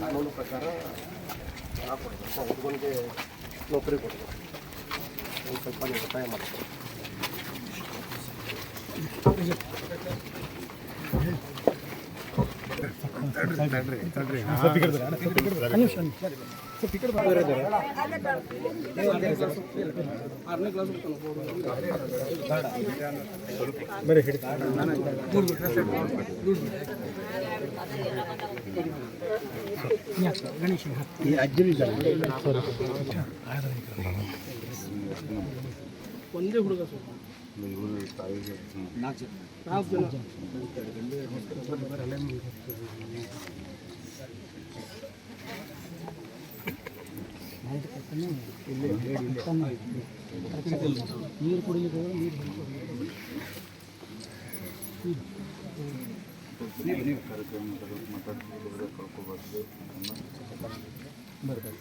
ಕಾನೂನು ಪ್ರಕಾರ ಹಣ ಕೊಡಬೇಕು ಹುಡುಗನಿಗೆ ನೌಕರಿ ಕೊಡಬೇಕು ಒಂದು ಸ್ವಲ್ಪ ನೀವು ಸಹಾಯ ಮಾಡ್ಬೇಕು ಈ ಅಜ್ಜಿ ಒಂದೇ ಹುಡುಗ ಸರ್ ನಾಲ್ಕು ಜನ. ನೀರು ಕುಡಿಲಿಕ್ಕೆ ನೀರು ಬರ್ಬೇಕು